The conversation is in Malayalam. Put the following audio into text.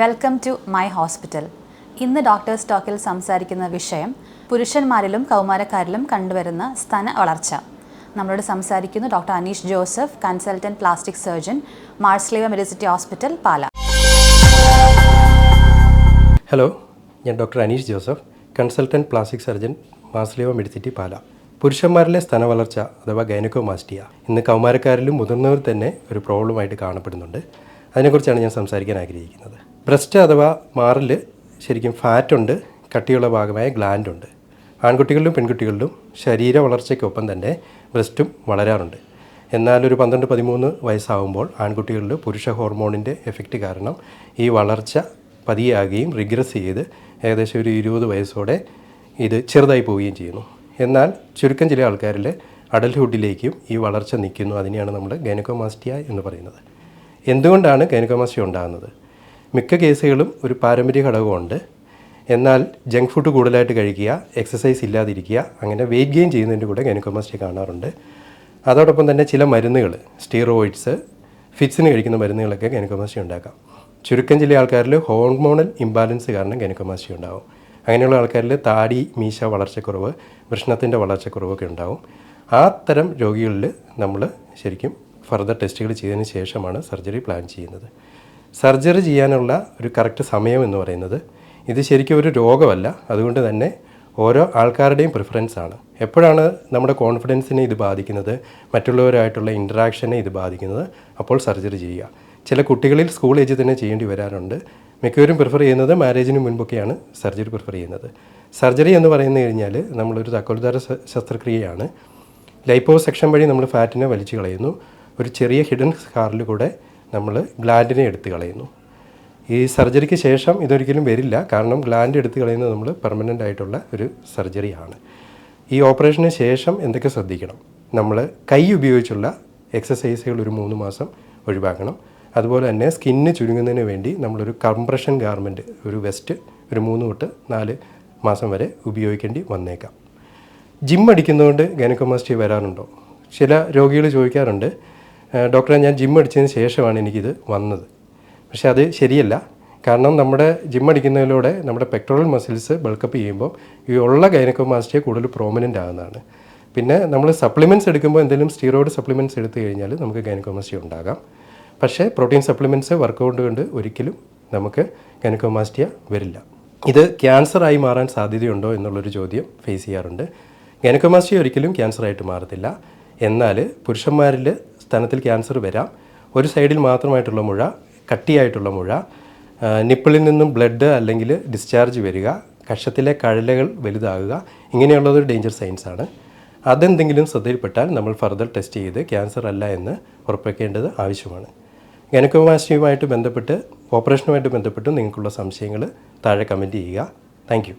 വെൽക്കം ടു മൈ ഹോസ്പിറ്റൽ ഇന്ന് ഡോക്ടേഴ്സ് ടോക്കിൽ സംസാരിക്കുന്ന വിഷയം പുരുഷന്മാരിലും കൗമാരക്കാരിലും കണ്ടുവരുന്ന സ്തന വളർച്ച. നമ്മളോട് സംസാരിക്കുന്നു doctor Aneesh Joseph consultant plastic surgeon Marsleeva medicity hospital Pala hello ഞാൻ doctor Aneesh Joseph consultant plastic surgeon Marsleeva medicity Pala പുരുഷന്മാരിലെ സ്തന വളർച്ച അഥവാ ഗൈനക്കോമാസ്റ്റിയ ഇന്ന് കൗമാരക്കാരിലും മുതിർന്നവർ തന്നെ ഒരു പ്രോബ്ലമായിട്ട് കാണപ്പെടുന്നുണ്ട്. അതിനെക്കുറിച്ചാണ് ഞാൻ സംസാരിക്കാൻ ആഗ്രഹിക്കുന്നത്. ബ്രസ്റ്റ് അഥവാ മാറിൽ ശരിക്കും ഫാറ്റുണ്ട് കട്ടിയുള്ള ഭാഗമായ ഗ്ലാൻഡ് ഉണ്ട് ആൺകുട്ടികളിലും പെൺകുട്ടികളിലും ശരീര വളർച്ചയ്ക്കൊപ്പം തന്നെ ബ്രസ്റ്റും വളരാറുണ്ട്. എന്നാൽ ഒരു പന്ത്രണ്ട് പതിമൂന്ന് വയസ്സാവുമ്പോൾ ആൺകുട്ടികളിൽ പുരുഷ ഹോർമോണിന്റെ എഫക്റ്റ് കാരണം ഈ വളർച്ച പതിയാകുകയും റിഗ്രസ് ചെയ്ത് ഏകദേശം ഒരു ഇരുപത് വയസ്സോടെ ഇത് ചെറുതായി പോവുകയും ചെയ്യുന്നു. എന്നാൽ ചുരുക്കം ചില ആൾക്കാരിൽ അഡൽഹുഡിലേക്കും ഈ വളർച്ച നിൽക്കുന്നു. അതിനെയാണ് നമ്മൾ ഗൈനക്കോമാസ്റ്റിയ എന്ന് പറയുന്നത്. എന്തുകൊണ്ടാണ് ഗൈനക്കോമാസ്റ്റിയ ഉണ്ടാകുന്നത്? മിക്ക കേസുകളും ഒരു പാരമ്പര്യ ഘടകമുണ്ട്. എന്നാൽ ജങ്ക് ഫുഡ് കൂടുതലായിട്ട് കഴിക്കുക എക്സസൈസ് ഇല്ലാതിരിക്കുക അങ്ങനെ വെയിറ്റ് ഗെയിൻ ചെയ്യുന്നതിന്റെ കൂടെ ഗൈനക്കോമാസ്റ്റി കാണാറുണ്ട്. അതോടൊപ്പം തന്നെ ചില മരുന്നുകൾ സ്റ്റീറോയിഡ്സ് ഫിറ്റ്സിന് കഴിക്കുന്ന മരുന്നുകളൊക്കെ ഗൈനക്കോമാസ്റ്റി ഉണ്ടാക്കാം. ചുരുക്കം ചില ആൾക്കാരിൽ ഹോർമോണൽ ഇംബാലൻസ് കാരണം ഗൈനക്കോമാസ്റ്റി ഉണ്ടാവും. അങ്ങനെയുള്ള ആൾക്കാരിൽ താടി മീശ വളർച്ചക്കുറവ് വൃഷ്ണത്തിന്റെ വളർച്ചക്കുറവൊക്കെ ഉണ്ടാവും. ആ തരം രോഗികളിൽ നമ്മൾ ശരിക്കും ഫർദർ ടെസ്റ്റുകൾ ചെയ്തതിന് ശേഷമാണ് സർജറി പ്ലാൻ ചെയ്യുന്നത്. സർജറി ചെയ്യാനുള്ള ഒരു കറക്റ്റ് സമയം എന്ന് പറയുന്നത് ഇത് ശരിക്കും ഒരു രോഗമല്ല. അതുകൊണ്ട് തന്നെ ഓരോ ആൾക്കാരുടെയും പ്രിഫറൻസ് ആണ്. എപ്പോഴാണ് നമ്മുടെ കോൺഫിഡൻസിനെ ഇത് ബാധിക്കുന്നത്? മറ്റുള്ളവരായിട്ടുള്ള ഇന്ററാക്ഷനെ ഇത് ബാധിക്കുന്നത്? അപ്പോൾ സർജറി ചെയ്യുക. ചില കുട്ടികളിൽ സ്കൂൾ ഏജ് തന്നെ ചെയ്യേണ്ടി വരാറുണ്ട്. മിക്കവരും പ്രിഫർ ചെയ്യുന്നത് മാരേജിന് മുൻപൊക്കെയാണ് സർജറി പ്രിഫർ ചെയ്യുന്നത്. സർജറി എന്ന് പറയുന്നത് കഴിഞ്ഞാൽ നമ്മളൊരു തക്കോൽദാര ശ- ശസ്ത്രക്രിയയാണ്. ലൈപ്പോ സെക്ഷൻ വഴി നമ്മൾ ഫാറ്റിനെ വലിച്ചു കളയുന്നു. ഒരു ചെറിയ ഹിഡൻ സ്കാറിൽ കൂടെ നമ്മൾ ഗ്ലാൻഡിനെ എടുത്ത് കളയുന്നു. ഈ സർജറിക്ക് ശേഷം ഇതൊരിക്കലും വരില്ല. കാരണം ഗ്ലാൻഡ് എടുത്ത് കളയുന്നത് നമ്മൾ പെർമനന്റ് ആയിട്ടുള്ള ഒരു സർജറിയാണ് ഈ ഓപ്പറേഷന് ശേഷം എന്തൊക്കെ ശ്രദ്ധിക്കണം? നമ്മൾ കൈ ഉപയോഗിച്ചുള്ള എക്സസൈസുകൾ ഒരു മൂന്ന് മാസം ഒഴിവാക്കണം. അതുപോലെ തന്നെ സ്കിന്ന് ചുരുങ്ങുന്നതിന് വേണ്ടി നമ്മളൊരു കംപ്രഷൻ ഗാർമെന്റ് ഒരു വെസ്റ്റ് ഒരു മൂന്ന് തൊട്ട് നാല് മാസം വരെ ഉപയോഗിക്കേണ്ടി വന്നേക്കാം. ജിം അടിക്കുന്നതുകൊണ്ട് ഗൈനക്കോമാസ്റ്റി വരാറുണ്ടോ? ചില രോഗികൾ ചോദിക്കാറുണ്ട് "ഏഹ് ഡോക്ടറെ ഞാൻ ജിം അടിച്ചതിന് ശേഷമാണ് എനിക്കിത് വന്നത്. പക്ഷേ അത് ശരിയല്ല. കാരണം നമ്മുടെ ജിം അടിക്കുന്നതിലൂടെ നമ്മുടെ പെക്ടോറൽ മസിൽസ് ബൾക്കപ്പ് ചെയ്യുമ്പോൾ ഈ ഉള്ള ഗൈനക്കോമാസ്റ്റിയ കൂടുതൽ പ്രോമിനന്റ് ആകുന്നതാണ്. പിന്നെ നമ്മൾ സപ്ലിമെന്റ്സ് എടുക്കുമ്പോൾ എന്തെങ്കിലും സ്റ്റീറോയിഡ് സപ്ലിമെന്റ്സ് എടുത്തു കഴിഞ്ഞാൽ നമുക്ക് ഗൈനക്കോമാസ്റ്റി ഉണ്ടാകാം. പക്ഷേ പ്രോട്ടീൻ സപ്ലിമെന്റ്സ് വർക്കൗട്ട് കൊണ്ട് ഒരിക്കലും നമുക്ക് ഗൈനക്കോമാസ്റ്റിയ വരില്ല. ഇത് ക്യാൻസറായി മാറാൻ സാധ്യതയുണ്ടോ എന്നുള്ളൊരു ചോദ്യം ഫേസ് ചെയ്യാറുണ്ട്. ഗൈനക്കോമാസ്റ്റിയ ഒരിക്കലും ക്യാൻസറായിട്ട് മാറത്തില്ല. എന്നാൽ പുരുഷന്മാരിൽ സ്തനത്തിൽ ക്യാൻസർ വരാം. ഒരു സൈഡിൽ മാത്രമായിട്ടുള്ള മുഴ കട്ടിയായിട്ടുള്ള മുഴ നിപ്പിളിൽ നിന്നും ബ്ലഡ് അല്ലെങ്കിൽ ഡിസ്ചാർജ് വരിക കഷത്തിലെ കഴലകൾ വലുതാകുക ഇങ്ങനെയുള്ളതൊരു ഡേഞ്ചർ സൈൻസ് ആണ്. അതെന്തെങ്കിലും ശ്രദ്ധയിൽപ്പെട്ടാൽ നമ്മൾ ഫർദർ ടെസ്റ്റ് ചെയ്ത് ക്യാൻസർ അല്ല എന്ന് ഉറപ്പാക്കേണ്ടത് ആവശ്യമാണ്. ഗൈനക്കോമാസ്റ്റിയുമായിട്ട് ബന്ധപ്പെട്ട് ഓപ്പറേഷനുമായിട്ട് ബന്ധപ്പെട്ട് നിങ്ങൾക്കുള്ള സംശയങ്ങൾ താഴെ കമന്റ് ചെയ്യുക. താങ്ക്